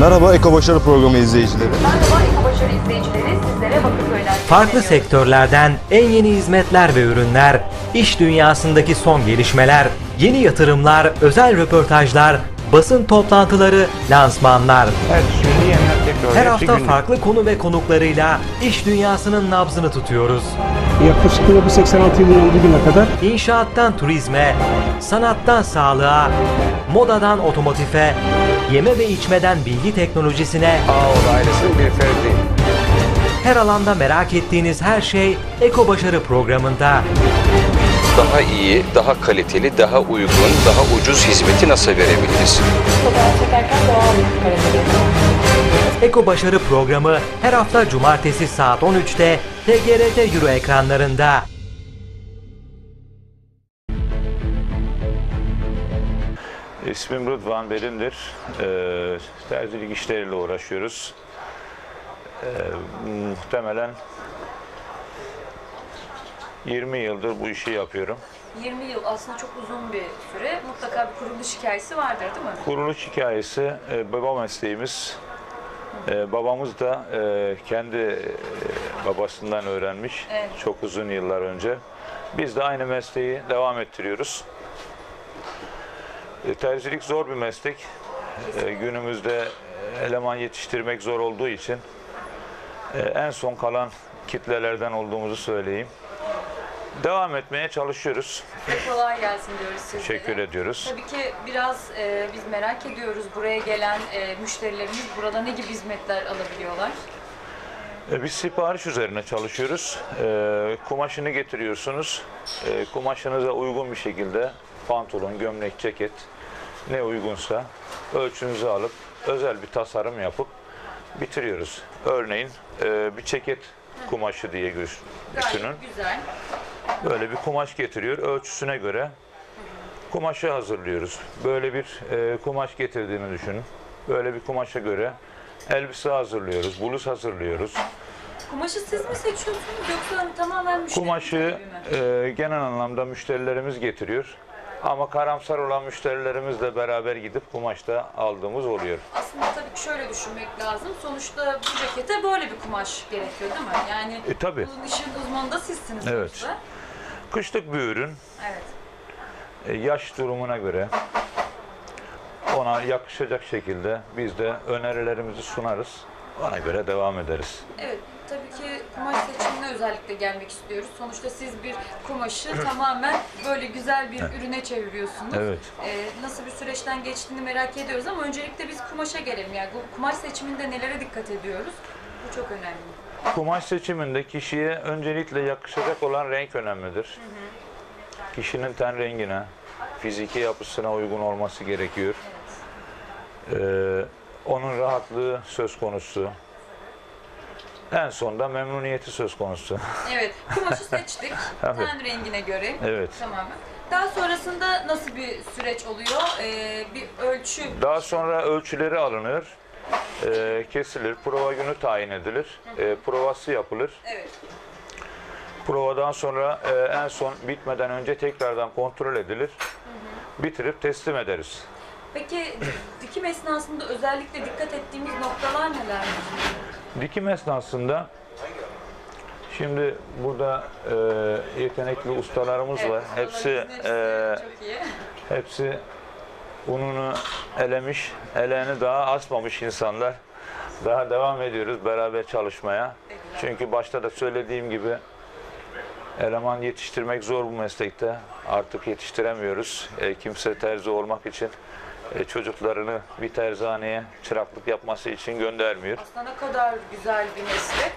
Merhaba Eko Başarı Programı izleyicileri. Merhaba Eko Başarı izleyicileri, sizlere Bakırköy'den Farklı sektörlerden en yeni hizmetler ve ürünler, iş dünyasındaki son gelişmeler, yeni yatırımlar, özel röportajlar, basın toplantıları, lansmanlar. Her hafta farklı konu ve konuklarıyla iş dünyasının nabzını tutuyoruz. Yaklaşık olarak bu 86 yılın olduğu güne kadar İnşaattan turizme, sanattan sağlığa, modadan otomotife, yeme ve içmeden bilgi teknolojisine, Ağoğlu ailesinin bir ferdi. her alanda merak ettiğiniz her şey Eko Başarı programında. Daha iyi, daha kaliteli, daha uygun, daha ucuz hizmeti nasıl verebiliriz? Fotoğraf çekerken doğal bir karede Eko Başarı programı her hafta cumartesi saat 13'te TGRT Euro ekranlarında. İsmim Rıdvan Berindir. Ee, terzilik işleriyle uğraşıyoruz. Ee, muhtemelen 20 yıldır bu işi yapıyorum. 20 yıl aslında çok uzun bir süre. Mutlaka bir kuruluş hikayesi vardır değil mi? Kuruluş hikayesi e, baba mesleğimiz. E, babamız da e, kendi e, babasından öğrenmiş Evet. çok uzun yıllar önce. Biz de aynı mesleği devam ettiriyoruz. E, terzilik zor bir meslek. E, günümüzde eleman yetiştirmek zor olduğu için e, en son kalan kitlelerden olduğumuzu söyleyeyim. Devam etmeye çalışıyoruz. Kolay gelsin diyoruz sizlere. Teşekkür ediyoruz. Tabii ki biraz e, biz merak ediyoruz buraya gelen e, müşterilerimiz burada ne gibi hizmetler alabiliyorlar? E, Biz sipariş üzerine çalışıyoruz. E, kumaşını getiriyorsunuz. E, kumaşınıza uygun bir şekilde pantolon, gömlek, ceket ne uygunsa ölçünüzü alıp özel bir tasarım yapıp bitiriyoruz. Örneğin e, bir ceket kumaşı diye düşünün. Gayet güzel. Böyle bir kumaş getiriyor. Ölçüsüne göre kumaşı hazırlıyoruz. Böyle bir e, kumaş getirdiğini düşünün. Böyle bir kumaşa göre elbise hazırlıyoruz, bluz hazırlıyoruz. Kumaşı siz mi seçiyorsunuz yoksa hani tamamen müşteri Kumaşı e, genel anlamda müşterilerimiz getiriyor. Ama karamsar olan müşterilerimizle beraber gidip kumaşta aldığımız oluyor. Aslında tabii ki şöyle düşünmek lazım. Sonuçta bu cekete böyle bir kumaş gerekiyor değil mi? Yani E, tabii. bu işin uzmanı da sizsiniz Evet. sonuçta. Kışlık bir ürün, Evet. e, yaş durumuna göre ona yakışacak şekilde biz de önerilerimizi sunarız. Ona göre devam ederiz. Evet, tabii ki kumaş seçimine özellikle gelmek istiyoruz. Sonuçta siz bir kumaşı tamamen böyle güzel bir ürüne çeviriyorsunuz. Evet. Ee, nasıl bir süreçten geçtiğini merak ediyoruz ama öncelikle biz kumaşa gelelim. Yani bu kumaş seçiminde nelere dikkat ediyoruz? Bu çok önemli. Kumaş seçiminde kişiye öncelikle yakışacak olan renk önemlidir. Kişinin ten rengine, fiziki yapısına uygun olması gerekiyor. Ee, onun rahatlığı söz konusu. En sonda memnuniyeti söz konusu. Evet, kumaşı seçtik. Evet. Ten rengine göre. Evet. Tamamen. Daha sonrasında nasıl bir süreç oluyor? Ee, bir ölçü. Daha sonra ölçüleri alınır, ee, kesilir, prova günü tayin edilir, ee, provası yapılır. Evet. Provadan sonra e, en son bitmeden önce tekrardan kontrol edilir. Bitirip teslim ederiz. Peki dikim esnasında özellikle dikkat ettiğimiz noktalar neler? Dikim esnasında şimdi burada e, yetenekli ustalarımız var. Hepsi e, hepsi ununu elemiş, eleğini daha asmamış insanlar. Daha devam ediyoruz beraber çalışmaya. Çünkü başta da söylediğim gibi eleman yetiştirmek zor bu meslekte. Artık yetiştiremiyoruz. E, kimse terzi olmak için e, çocuklarını bir terzaneye çıraklık yapması için göndermiyor. Aslında ne kadar güzel bir meslek.